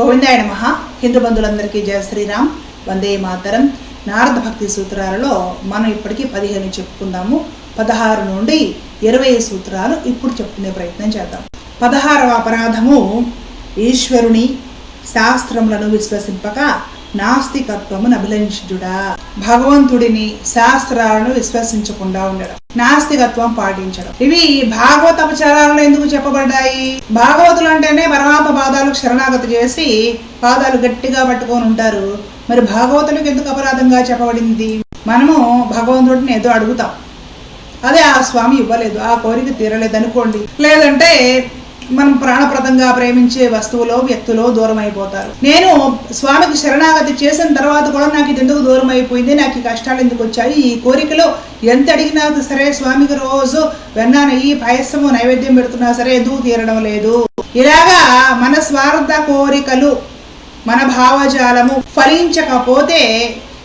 గోవిందాయ నమ. హిందూ బంధువులందరికీ జయ శ్రీరామ్. వందే మాతరం. నారద భక్తి సూత్రాలలో మనం ఇప్పటికీ పదిహేను చెప్పుకుందాము. పదహారు నుండి ఇరవై సూత్రాలు ఇప్పుడు చెప్పుకునే ప్రయత్నం చేద్దాం. పదహారవ అపరాధము ఈశ్వరుని శాస్త్రములను విశ్వసింపక నాస్తికత్వమును అభిలషించుడా భగవంతుడిని శాస్త్రాలను విశ్వసించకుండా ఉండడం. నాస్తికత్వం పాటించడం. ఇవి భాగవత అపచారాలను ఎందుకు చెప్పబడ్డాయి? భాగవతులు అంటేనే పరమాత్మ పాదాలు శరణాగతి చేసి పాదాలు గట్టిగా పట్టుకొని ఉంటారు. మరి భాగవతులకు ఎందుకు అపరాధంగా చెప్పబడింది? మనము భగవంతుడిని ఏదో అడుగుతాం. అదే ఆ స్వామి ఇవ్వలేదు ఆ కోరిక తీరలేదు అనుకోండి. లేదంటే మనం ప్రాణప్రదంగా ప్రేమించే వస్తువులో వ్యక్తులో దూరం అయిపోతారు నేను స్వామికి శరణాగతి చేసిన తర్వాత కూడా నాకు ఇది ఎందుకు దూరం అయిపోయింది నాకు ఈ కష్టాలు ఎందుకు వచ్చాయి? ఈ కోరికలు ఎంత అడిగినా సరే స్వామికి రోజు వెన్నా నెయ్యి పాయసము నైవేద్యం పెడుతున్నా సరే ఎందుకు తీరడం లేదు. ఇలాగా మన స్వార్థ కోరికలు మన భావజాలము ఫలించకపోతే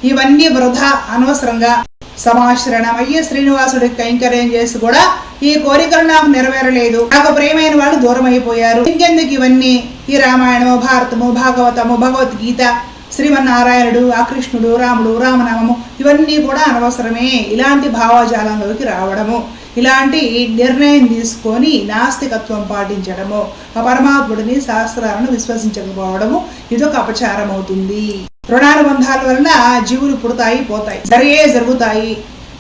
ఇవన్నీ వృధా అనవసరంగా సమాశ్రణమయ్యి శ్రీనివాసుడి శ్రీనివాసుడికి కైంకర్యం చేసి కూడా ఈ కోరికలు నాకు నెరవేరలేదు. నాకు ప్రేమైన వాళ్ళు దూరం అయిపోయారు ఇంకెందుకు ఇవన్నీ? ఈ రామాయణము భారతము భాగవతము భగవద్గీత శ్రీమన్నారాయణుడు ఆ కృష్ణుడు రాముడు రామనామము ఇవన్నీ కూడా అనవసరమే. ఇలాంటి భావజాలంలోకి రావడము ఇలాంటి నిర్ణయం తీసుకొని నాస్తికత్వం పాటించడము ఆ పరమాత్ముడిని శాస్త్రాలను విశ్వసించకపోవడము ఇదొక అపచారం అవుతుంది రుణానుబంధాల వలన జీవులు పుడతాయి పోతాయి. జరిగే జరుగుతాయి.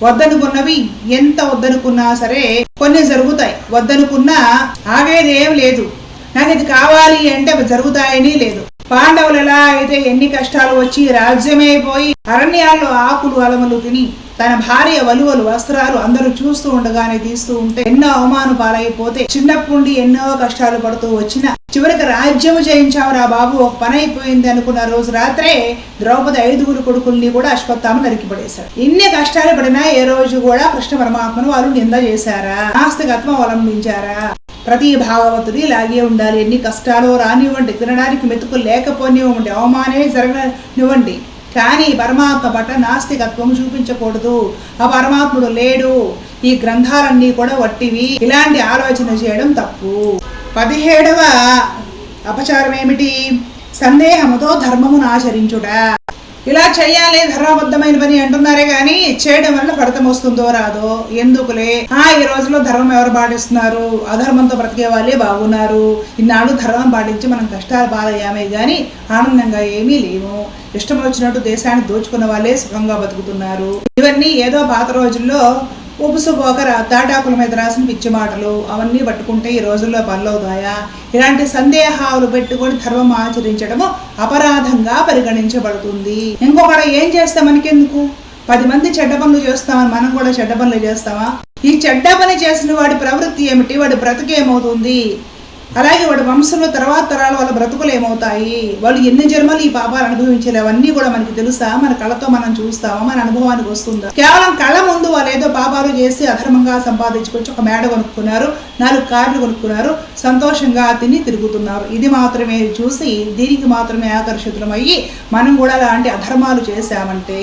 వద్దనుకున్నవి ఎంత వద్దనుకున్నా సరే కొన్ని జరుగుతాయి. వద్దనుకున్నా ఆగేదేం లేదు. నాకు ఇది కావాలి అంటే అవి జరుగుతాయని లేదు. పాండవులు ఎలా అయితే ఎన్ని కష్టాలు వచ్చి రాజ్యమైపోయి అరణ్యాల్లో ఆకులు అలములు తిని తన భార్య వలువలు వస్త్రాలు అందరూ చూస్తూ ఉండగానే తీస్తూ ఉంటే ఎన్నో అవమాన పాలైపోతే చిన్నప్పుండి ఎన్నో కష్టాలు పడుతూ వచ్చిన చివరికి రాజ్యము జయించావురా బాబు ఒక పని అయిపోయింది అనుకున్న రోజు రాత్రే ద్రౌపది ఐదుగురు కొడుకుల్ని కూడా అశ్వత్థామ నరికి పడేశారు ఇన్ని కష్టాలు పడినా ఏ రోజు కూడా కృష్ణ పరమాత్మను వాళ్ళు నింద చేశారా? నాస్తికత్వం అవలంబించారా? ప్రతి భాగవతుడి ఇలాగే ఉండాలి. ఎన్ని కష్టాలు రానివ్వండి తినడానికి మెతుకు లేకపోనివ్వండి అవమానమే జరగనివ్వండి. కానీ పరమాత్మ పట్ల నాస్తికత్వం చూపించకూడదు. ఆ పరమాత్ముడు లేడు. ఈ గ్రంథాలన్నీ కూడా వట్టివి. ఇలాంటి ఆలోచన చేయడం తప్పు. పదిహేడవ అపచారం ఏమిటి సందేహముతో ధర్మమును ఆచరించుట. ఇలా చేయాలి ధర్మబద్ధమైన పని అంటున్నారే కానీ చేయడం వల్ల ఫలితం వస్తుందో రాదో ఎందుకులే? ఆ ఈ రోజులో ధర్మం ఎవరు పాటిస్తున్నారు? అధర్మంతో బ్రతికే వాళ్ళే బాగున్నారు. ఇన్నాళ్ళు ధర్మం పాటించి మనం కష్టాలు బాధయ్యామే కానీ ఆనందంగా ఏమీ లేవు. ఇష్టం వచ్చినట్టు దేశాన్ని దోచుకున్న వాళ్ళే సుఖంగా బతుకుతున్నారు. ఇవన్నీ ఏదో పాత రోజుల్లో ఉపుసుపోకర తాటాకుల మీద రాసిన పిచ్చి మాటలు అవన్నీ పట్టుకుంటే ఈ రోజుల్లో పనులవుతాయా ఇలాంటి సందేహాలు పెట్టుకొని ధర్మం ఆచరించడము అపరాధంగా పరిగణించబడుతుంది. ఇంకొకటి ఏం చేస్తే మనకెందుకు? పది మంది చెడ్డ పనులు చేస్తామని మనం కూడా చెడ్డ పనులు చేస్తామా? ఈ చెడ్డ పని చేసిన వాడి ప్రవృత్తి ఏమిటి? వాడి బ్రతుకేమవుతుంది అలాగే వాడి వంశంలో తర్వాత తరాల వాళ్ళ బ్రతుకులు ఏమవుతాయి? వాళ్ళు ఎన్ని జన్మలు ఈ పాపాలు అనుభవించలే అవన్నీ కూడా మనకి తెలుసా? మన కళ్ళతో మనం చూస్తామా? మన అనుభవానికి వస్తుందా? కేవలం కళ్ళ ముందు వాళ్ళు ఏదో పాపాలు చేసి అధర్మంగా సంపాదించుకొచ్చి ఒక మేడ కొనుక్కున్నారు నాలుగు కార్లు కొనుక్కున్నారు సంతోషంగా తిని తిరుగుతున్నారు. ఇది మాత్రమే చూసి దీనికి మాత్రమే ఆకర్షితులమయ్యి మనం కూడా అలాంటి అధర్మాలు చేశామంటే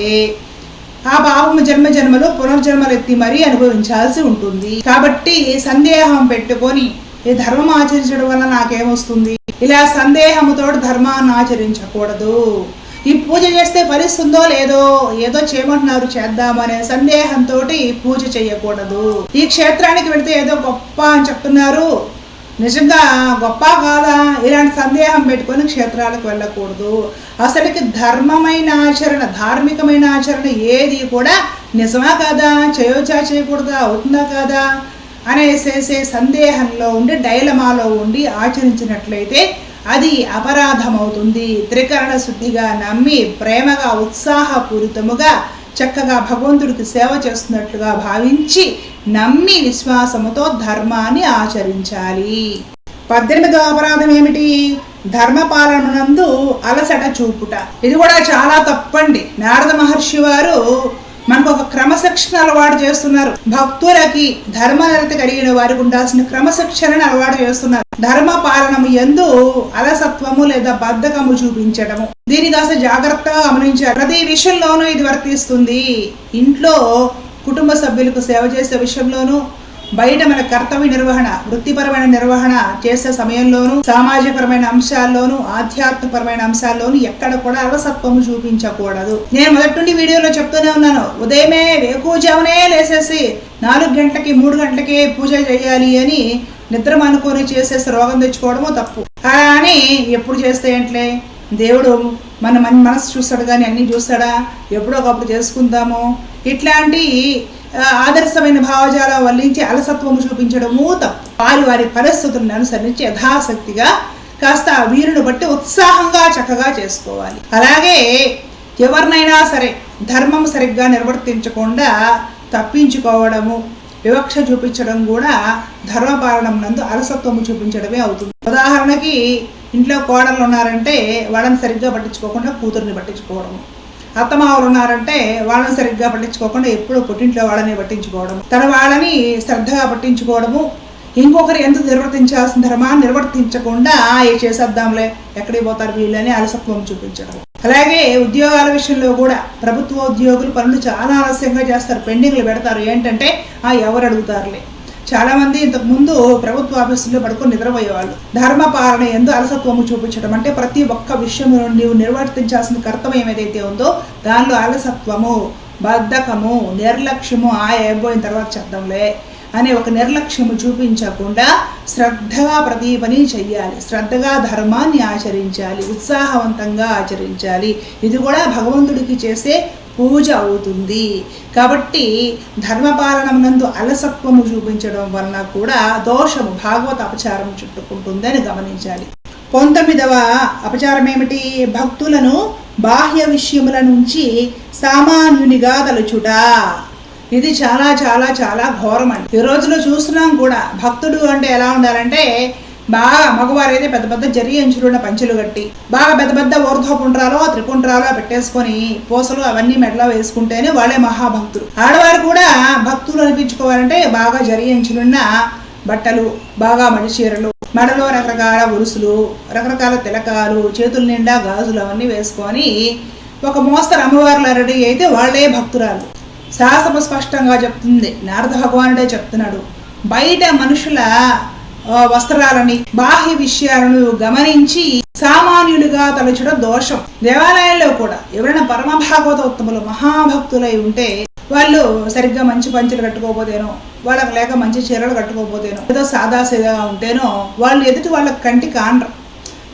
ఆ పాపము జన్మ జన్మలో పునర్జన్మలు ఎత్తి మరీ అనుభవించాల్సి ఉంటుంది. కాబట్టి సందేహం పెట్టుకొని ఈ ధర్మం ఆచరించడం వల్ల నాకేమొస్తుంది ఇలా సందేహముతో ధర్మాన్ని ఆచరించకూడదు. ఈ పూజ చేస్తే ఫలిస్తుందో లేదో ఏదో చేయమంటున్నారు చేద్దామనే సందేహంతో పూజ చేయకూడదు. ఈ క్షేత్రానికి వెళితే ఏదో గొప్ప అని చెప్తున్నారు. నిజంగా గొప్ప కాదా? ఇలాంటి సందేహం పెట్టుకొని క్షేత్రాలకు వెళ్ళకూడదు. అసలుకి ధర్మమైన ఆచరణ ధార్మికమైన ఆచరణ ఏది కూడా నిజమా కాదా? చేయొచ్చా చేయకూడదా? అవుతుందా కాదా? అనేసేసే సందేహంలో ఉండి డైలమాలో ఉండి ఆచరించినట్లయితే అది అపరాధం అవుతుంది త్రికరణ శుద్ధిగా నమ్మి ప్రేమగా ఉత్సాహపూరితముగా చక్కగా భగవంతుడికి సేవ చేస్తున్నట్లుగా భావించి నమ్మి విశ్వాసముతో ధర్మాన్ని ఆచరించాలి. పద్దెనిమిదో అపరాధం ఏమిటి? ధర్మపాలనందు అలసట చూపుట. ఇది కూడా చాలా తప్పండి. నారద మహర్షి వారు మనకు ఒక క్రమశిక్షణ అలవాటు చేస్తున్నారు. భక్తులకి ధర్మనిరత కలిగిన వారికి ఉండాల్సిన క్రమశిక్షణను అలవాటు చేస్తున్నారు. ధర్మ పాలనము ఎందు అలసత్వము లేదా బద్ధకము చూపించడము దీని కాస్త జాగ్రత్తగా గమనించారు ప్రతి విషయంలోనూ ఇది వర్తిస్తుంది. ఇంట్లో కుటుంబ సభ్యులకు సేవ చేసే విషయంలోనూ బయట మన కర్తవ్య నిర్వహణ వృత్తిపరమైన నిర్వహణ చేసే సమయంలోనూ సామాజికపరమైన అంశాల్లోనూ ఆధ్యాత్మికపరమైన అంశాల్లోనూ ఎక్కడ కూడా అలసత్వము చూపించకూడదు. నేను మొదటి నుండి వీడియోలో చెప్తూనే ఉన్నాను. ఉదయమే వేకూజామునే లేసేసి నాలుగు గంటలకి మూడు గంటలకి పూజ చేయాలి అని నిద్ర అనుకొని చేసేసి రోగం తెచ్చుకోవడము తప్పు. కానీ ఎప్పుడు చేస్తే ఏంట్లే? దేవుడు మన మన మనసు చూస్తాడు కానీ అన్నీ చూస్తాడా? ఎప్పుడో ఒకప్పుడు చేసుకుందాము. ఇట్లాంటి ఆదర్శమైన భావజాలం వల్లించి అలసత్వము చూపించడము తప్పు వారి వారి పరిస్థితులను అనుసరించి యథాశక్తిగా కాస్త ఆ వీరుని బట్టి ఉత్సాహంగా చక్కగా చేసుకోవాలి. అలాగే ఎవరినైనా సరే ధర్మం సరిగ్గా నిర్వర్తించకుండా తప్పించుకోవడము వివక్ష చూపించడం కూడా ధర్మపాలనం నందు అలసత్వము చూపించడమే అవుతుంది. ఉదాహరణకి ఇంట్లో కోడళ్ళు ఉన్నారంటే వాళ్ళని సరిగ్గా పట్టించుకోకుండా కూతుర్ని పట్టించుకోవడము. అత్తమావులు ఉన్నారంటే వాళ్ళని సరిగ్గా పట్టించుకోకుండా ఎప్పుడూ పుట్టింట్లో వాళ్ళని పట్టించుకోవడం. తన వాళ్ళని శ్రద్ధగా పట్టించుకోవడము. ఇంకొకరు ఎందుకు నిర్వర్తించాల్సిన ధర్మాన్ని నిర్వర్తించకుండా ఏ చేసేద్దాంలే ఎక్కడికి పోతారు వీళ్ళని అలసత్వం చూపించడం. అలాగే ఉద్యోగాల విషయంలో కూడా ప్రభుత్వ ఉద్యోగులు పనులు చాలా ఆలస్యంగా చేస్తారు. పెండింగ్లు పెడతారు. ఏంటంటే ఆ ఎవరు అడుగుతారులే? చాలా మంది ఇంతకు ముందు ప్రభుత్వ ఆఫీసుల్లో పడుకొని నిద్రపోయేవాళ్ళు. ధర్మ పాలన ఎందు అలసత్వము చూపించడం అంటే ప్రతి ఒక్క విషయము నీవు నిర్వర్తించాల్సిన కర్తవ్యం ఏదైతే ఉందో దానిలో అలసత్వము బద్ధకము నిర్లక్ష్యము ఆ అయిపోయిన తర్వాత చెప్దాంలే అనే ఒక నిర్లక్ష్యము చూపించకుండా శ్రద్ధగా ప్రతి పని చెయ్యాలి. శ్రద్ధగా ధర్మాన్ని ఆచరించాలి. ఉత్సాహవంతంగా ఆచరించాలి. ఇది కూడా భగవంతుడికి చేసే పూజ అవుతుంది. కాబట్టి ధర్మపాలనం నందు అలసత్వము చూపించడం వలన కూడా దోషము భాగవత అపచారం చుట్టుకుంటుందని గమనించాలి. పంతొమ్మిదవ అపచారం ఏమిటి భక్తులను బాహ్య విషయముల నుంచి సామాన్యునిగా తలుచుట ఇది చాలా చాలా చాలా ఘోరం అండి ఈ రోజులో చూస్తున్నాం కూడా భక్తుడు అంటే ఎలా ఉండాలంటే బాగా మగవారు అయితే పెద్ద పెద్ద జరి అంచులున్న పంచులు కట్టి బాగా పెద్ద పెద్ద ఊర్ధ్వపుండ్రాలో త్రిపుండ్రాలో పెట్టేసుకొని పూసలు అవన్నీ మెడలో వేసుకుంటేనే వాళ్ళే మహాభక్తులు. ఆడవారు కూడా భక్తులు అనిపించుకోవాలంటే బాగా జరి అంచులున్న బట్టలు బాగా మడిచీరలు మెడలో రకరకాల ఉరుసులు రకరకాల తిలకాలు చేతుల నిండా గాజులు అవన్నీ వేసుకొని ఒక మోస్తరు అమ్మవారుల రెడీ అయితే వాళ్ళే భక్తురాలు. శాసనం స్పష్టంగా చెప్తుంది నారద భగవానుడే చెప్తున్నాడు బయట మనుషుల వస్త్రాలని బాహ్య విషయాలను గమనించి సామాన్యులుగా తలచడం దోషం. దేవాలయాల్లో కూడా ఎవరైనా పరమ భాగవత ఉత్తములు మహాభక్తులై ఉంటే వాళ్ళు సరిగ్గా మంచి పంచులు కట్టుకోకపోతేనో వాళ్ళకి లేక మంచి చీరలు కట్టుకోకపోతేనో ఏదో సాదాసీదాగా ఉంటేనో వాళ్ళు ఎదుటి వాళ్ళ కంటి కాండ్రు.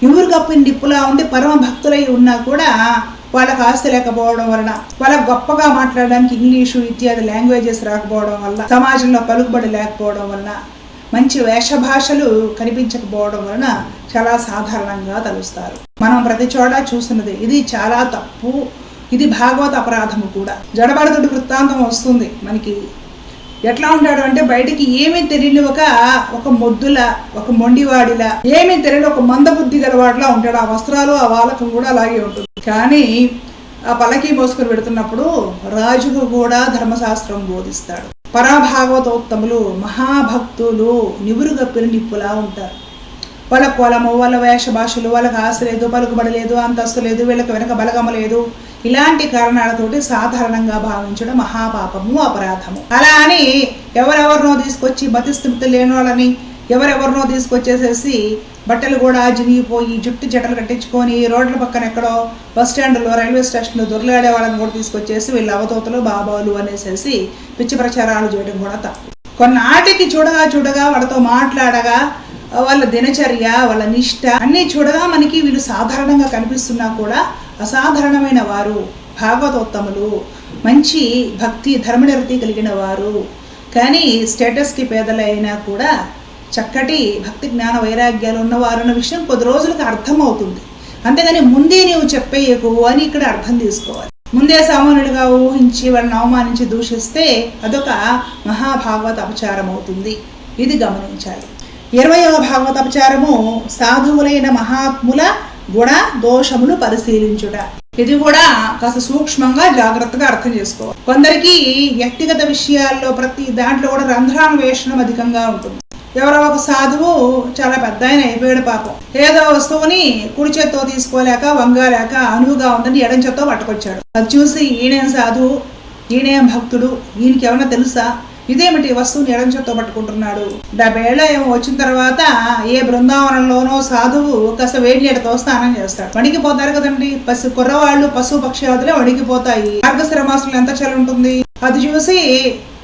ఎవరు కప్పిన డిప్పులా ఉండి పరమ భక్తులై ఉన్నా కూడా వాళ్ళకి ఆస్తి లేకపోవడం వలన వాళ్ళకి గొప్పగా మాట్లాడడానికి ఇంగ్లీషు ఇత్యాది లాంగ్వేజెస్ రాకపోవడం వల్ల సమాజంలో పలుకుబడి లేకపోవడం వలన మంచి వేషభాషలు కనిపించకపోవడం వలన చాలా సాధారణంగా తలుస్తారు. మనం ప్రతి చోట చూస్తున్నది ఇది చాలా తప్పు ఇది భాగవత అపరాధము కూడా. జడభరతుడి వృత్తాంతం వస్తుంది మనకి. ఎట్లా ఉంటాడు అంటే బయటికి ఏమీ తెలియని ఒక ఒక మొద్దుల ఒక మొండివాడిలా ఏమీ తెలియని ఒక మందబుద్ధి గలవాడిలా ఉంటాడు. ఆ వస్త్రాలు ఆ వాలకం కూడా అలాగే ఉంటుంది. కానీ ఆ పలకి మోసుకొని పెడుతున్నప్పుడు రాజుకు కూడా ధర్మశాస్త్రం బోధిస్తాడు. పరాభాగవతోత్తములు మహాభక్తులు నివురు గప్పిన నిప్పులా ఉంటారు. వాళ్ళ కులము వాళ్ళ వేష భాషలు వాళ్ళకి ఆశ లేదు పలుకుబడలేదు అంతస్తు లేదు వీళ్ళకి వెనక బలగమ లేదు. ఇలాంటి కారణాలతోటి సాధారణంగా భావించడం మహాపాపము అపరాధము. అలా అని ఎవరెవరినో తీసుకొచ్చి బతిస్థితి లేని వాళ్ళని ఎవరెవరినో తీసుకొచ్చేసేసి బట్టలు కూడా జినిగిపోయి జుట్టు జటలు కట్టించుకొని రోడ్ల పక్కన ఎక్కడో బస్ స్టాండ్లో రైల్వే స్టేషన్లో దొరలాడే వాళ్ళని కూడా తీసుకొచ్చేసి వీళ్ళు అవతోతలు బాబాలు అనేసేసి పిచ్చి ప్రచారాలు చేయడం కూడా తప్పు. కొన్నాటికి చూడగా చూడగా వాళ్ళతో మాట్లాడగా వాళ్ళ దినచర్య వాళ్ళ నిష్ట అన్నీ చూడగా మనకి వీళ్ళు సాధారణంగా కనిపిస్తున్నా కూడా అసాధారణమైన వారు భాగవతోత్తములు మంచి భక్తి ధర్మనిరతి కలిగిన వారు. కానీ స్టేటస్కి పేదలైనా కూడా చక్కటి భక్తి జ్ఞాన వైరాగ్యాలు ఉన్నవారు అన్న విషయం కొద్ది రోజులకు అర్థమవుతుంది. అంతేగాని ముందే నీవు చెప్పేయకు అని ఇక్కడ అర్థం తీసుకోవాలి. ముందే సామాన్యుడిగా ఊహించి వాళ్ళని అవమానించి దూషిస్తే అదొక మహాభాగవత అపచారం అవుతుంది ఇది గమనించాలి. ఇరవయవ భాగవత అపచారము సాధువులైన మహాత్ముల గుణ దోషములు పరిశీలించుట. ఇది కూడా కాస్త సూక్ష్మంగా జాగ్రత్తగా అర్థం చేసుకోవాలి. కొందరికి వ్యక్తిగత విషయాల్లో ప్రతి దాంట్లో కూడా రంధ్రాన్వేషణం అధికంగా ఉంటుంది. ఎవరో ఒక సాధువు చాలా పెద్ద ఆయన అయిపోయాడు పాపం. ఏదో వస్తువుని కుడి చేత్తో తీసుకోలేక వంగలేక అనువుగా ఉందని ఎడం చేత్తో పట్టుకొచ్చాడు. అది చూసి ఈయనేం సాధువు ఈయనేం భక్తుడు ఈయనకి ఏమైనా తెలుసా? ఇదేమిటి వస్తువుని ఎడం చేత్తో పట్టుకుంటున్నాడు? డెబ్బేళ్ళ ఏమో వచ్చిన తర్వాత ఏ బృందావనంలోనో సాధువు కాస్త వేడి నీళ్ళతో స్నానం చేస్తాడు. వణికిపోతారు కదండి. పసి కుర్రవాళ్ళు పశు పక్షాదులే వణికిపోతాయి మార్గశ్రమాసులు ఎంత చలి ఉంటుంది? అది చూసి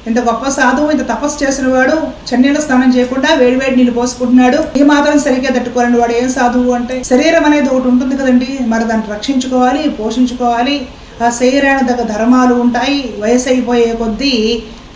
ఇంత గొప్ప సాధువు ఇంత తపస్సు చేసిన వాడు చెన్నీళ్ళ స్నానం చేయకుండా వేడి వేడి నీళ్ళు పోసుకుంటున్నాడు. ఈ మాత్రం సరిగ్గా తట్టుకోలేని వాడు ఏం సాధువు అంటే శరీరం అనేది ఒకటి ఉంటుంది కదండి. మరి దాన్ని రక్షించుకోవాలి పోషించుకోవాలి. ఆ శరీరానికి తగ్గ ధర్మాలు ఉంటాయి. వయసు అయిపోయే కొద్దీ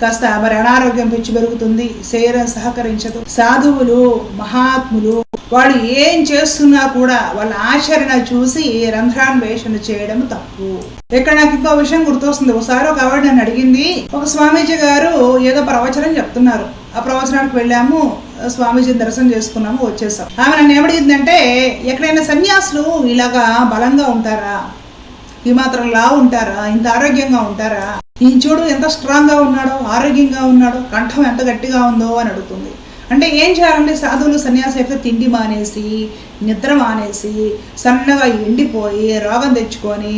కాస్త మరి అనారోగ్యం పిచ్చి పెరుగుతుంది శరీరం సహకరించదు. సాధువులు మహాత్ములు వాళ్ళు ఏం చేస్తున్నా కూడా వాళ్ళ ఆచరణ చూసి రంధ్రాన్వేషణ చేయడం తప్పు. ఇక్కడ నాకు ఇంకో విషయం గుర్తొస్తుంది. ఒకసారి ఒక ఆవిడ నన్ను అడిగింది ఒక స్వామీజీ గారు ఏదో ప్రవచనం చెప్తున్నారు. ఆ ప్రవచనానికి వెళ్ళాము స్వామీజీని దర్శనం చేసుకున్నాము వచ్చేసాం. ఆమె నన్ను ఏమడిగిందంటే ఎక్కడైనా సన్యాసులు ఇలాగా బలంగా ఉంటారా? ఈ మాత్రం లా ఉంటారా? ఇంత ఆరోగ్యంగా ఉంటారా? ఈ చూడు ఎంత స్ట్రాంగ్గా ఉన్నాడో ఆరోగ్యంగా ఉన్నాడో కంఠం ఎంత గట్టిగా ఉందో అని అడుగుతుంది. అంటే ఏం చేయాలండి సాధువులు సన్యాసి అయితే తిండి మానేసి నిద్ర మానేసి సన్నగా ఎండిపోయి రోగం తెచ్చుకొని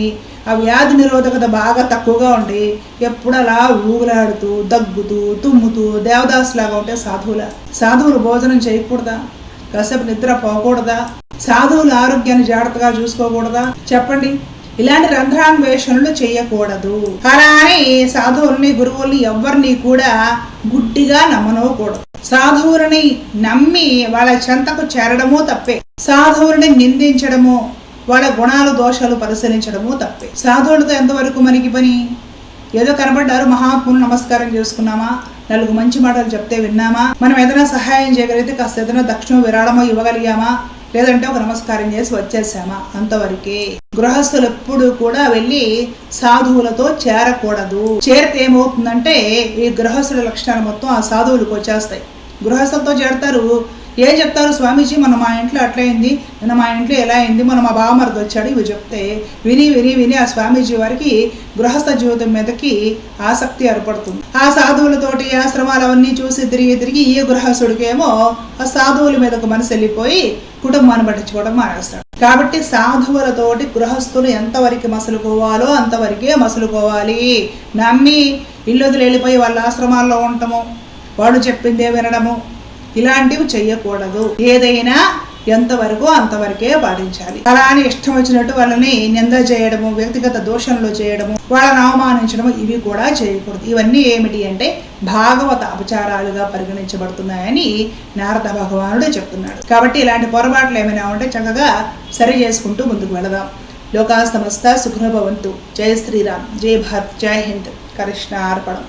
ఆ వ్యాధి నిరోధకత బాగా తక్కువగా ఉండి ఎప్పుడు అలా ఊగులాడుతూ దగ్గుతూ తుమ్ముతూ దేవదాసులాగా ఉంటే సాధువుల. సాధువులు భోజనం చేయకూడదా? కసపు నిద్ర పోకూడదా? సాధువుల ఆరోగ్యాన్ని జాగ్రత్తగా చూసుకోకూడదా? చెప్పండి. ఇలాంటి రంధ్రాన్వేషణలు చేయకూడదు. అలా అని సాధువుల్ని గురువుల్ని ఎవరిని కూడా గుడ్డిగా నమ్మనవకూడదు సాధువులని నమ్మి వాళ్ళ చెంతకు చేరడము తప్పే. సాధువులని నిందించడము వాళ్ళ గుణాలు దోషాలు పరిశీలించడము తప్పే. సాధువులతో ఎంతవరకు మనకి పని? ఏదో కనబడ్డారు మహాత్ములు నమస్కారం చేసుకున్నామా? నలుగు మంచి మాటలు చెప్తే విన్నామా? మనం ఏదైనా సహాయం చేయగలిగితే కాస్త ఏదైనా దక్షిణ విరాళమో ఇవ్వగలిగామా? లేదంటే ఒక నమస్కారం చేసి వచ్చేసామా అంతవరకే. గృహస్థులు ఎప్పుడు కూడా వెళ్ళి సాధువులతో చేరకూడదు. చేరితే ఏమవుతుందంటే ఈ గృహస్థుల లక్షణాలు మొత్తం ఆ సాధువులకు వచ్చేస్తాయి. గృహస్థులతో చేరతారు. ఏం చెప్తారు స్వామీజీ? మన మా ఇంట్లో అట్లయింది. నిన్న మా ఇంట్లో ఎలా అయింది? మన మా బావమరిది వచ్చాడు. ఇవి చెప్తే విని విని విని ఆ స్వామీజీ వారికి గృహస్థ జీవితం మీదకి ఆసక్తి ఏర్పడుతుంది. ఆ సాధువులతోటి ఆశ్రమాలు అవన్నీ చూసి తిరిగి తిరిగి ఈ గృహస్థుడికేమో ఆ సాధువుల మీదకు మనసు వెళ్ళిపోయి కుటుంబాన్ని పట్టించుకోవడం మానేస్తాడు. కాబట్టి సాధువులతోటి గృహస్థులు ఎంతవరకు మసలుకోవాలో అంతవరకే మసులుకోవాలి. నమ్మి ఇల్లు వదిలి వెళ్ళిపోయి వాళ్ళ ఆశ్రమాల్లో ఉండటము వాడు చెప్పిందే వినడము ఇలాంటివి చెయ్యకూడదు. ఏదైనా ఎంతవరకు అంతవరకే పాటించాలి. అలా అని ఇష్టం వచ్చినట్టు వాళ్ళని నింద చేయడము వ్యక్తిగత దోషంలో చేయడము వాళ్ళని అవమానించడము ఇవి కూడా చేయకూడదు. ఇవన్నీ ఏమిటి అంటే భాగవత అపచారాలుగా పరిగణించబడుతున్నాయని నారద భగవానుడు చెప్తున్నాడు. కాబట్టి ఇలాంటి పొరపాట్లు ఏమైనా ఉంటే చక్కగా సరి చేసుకుంటూ ముందుకు వెళదాం. లోకా సమస్త సుఖభవంతు జయ శ్రీరామ్. జై భారత్. జై హింద్. కృష్ణ అర్పణం.